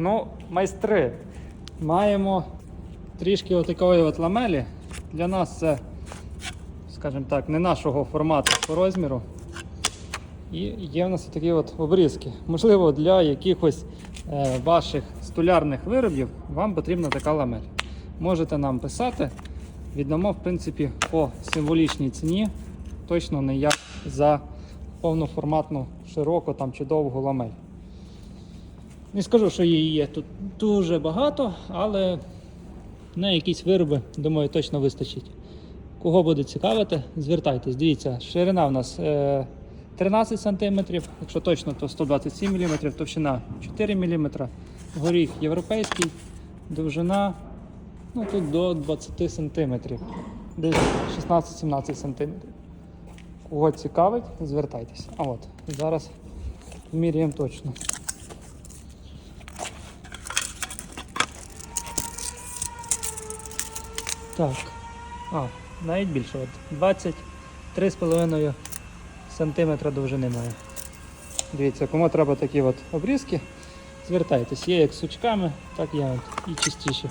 Ну, майстри, маємо трішки отакої от ламелі. Для нас це, скажімо так, не нашого формату по розміру. І є в нас такі от обрізки. Можливо, для якихось е, ваших столярних виробів вам потрібна така ламель. Можете нам писати, віддамо, в принципі, по символічній ціні, точно не як за повноформатну широку там, чи довгу ламель. Не скажу, що її є тут дуже багато, але на якісь вироби, думаю, точно вистачить. Кого буде цікавити, звертайтесь. Дивіться, ширина в нас е, 13 см, якщо точно, то 127 мм, товщина 4 мм, горіх європейський, довжина ну, тут до 20 см, десь 16-17 см. Кого цікавить, звертайтеся. А от, зараз міряємо точно. Так. А, навіть більше. От 23,5 см довжини має. Дивіться, кому треба такі от обрізки, звертайтесь. Є як з сучками, так я от і чистіші.